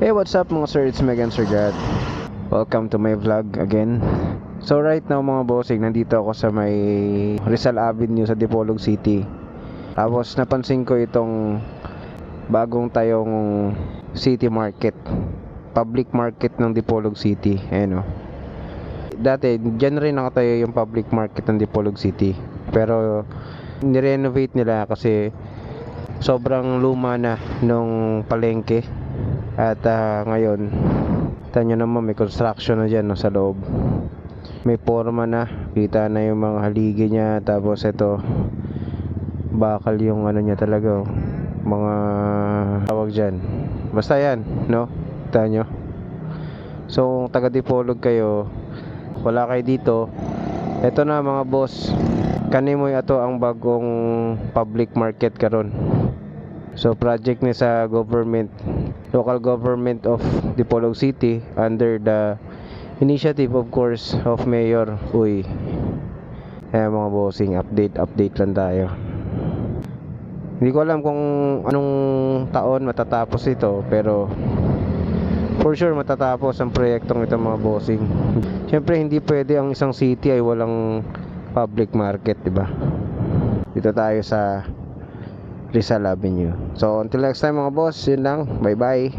Hey, what's up mga sir? It's Megan Sir God. Welcome to my vlog again. So right now mga bossing, nandito ako sa may Rizal Avenue sa Dipolog City. Tapos napansin ko itong bagong tayong city market. Public market ng Dipolog City. Ayan o. Dati, dyan rin nakatayo yung public market ng Dipolog City. Pero, nirenovate nila kasi sobrang luma na nung palengke. At ah, ngayon, tanyo naman may construction na dyan no, sa loob. May forma na, kita na yung mga haligi niya. Tapos ito, bakal yung ano niya talaga. oh. Mga tawag dyan. Basta yan, no? Kita nyo. So, kung taga Dipolog kayo, wala kayo dito. Ito na mga boss. Kanimoy ato ang bagong public market karon. So project ni sa government, local government of Dipolog City under the initiative of course of Mayor Uy. Kaya mga bossing, update update lang tayo. Hindi ko alam kung anong taon matatapos ito pero for sure matatapos ang proyektong ito mga bossing. Siyempre hindi pwede ang isang city ay walang public market, 'di ba? Dito tayo sa Rizal Avenue. So until next time mga boss, yun lang. Bye-bye.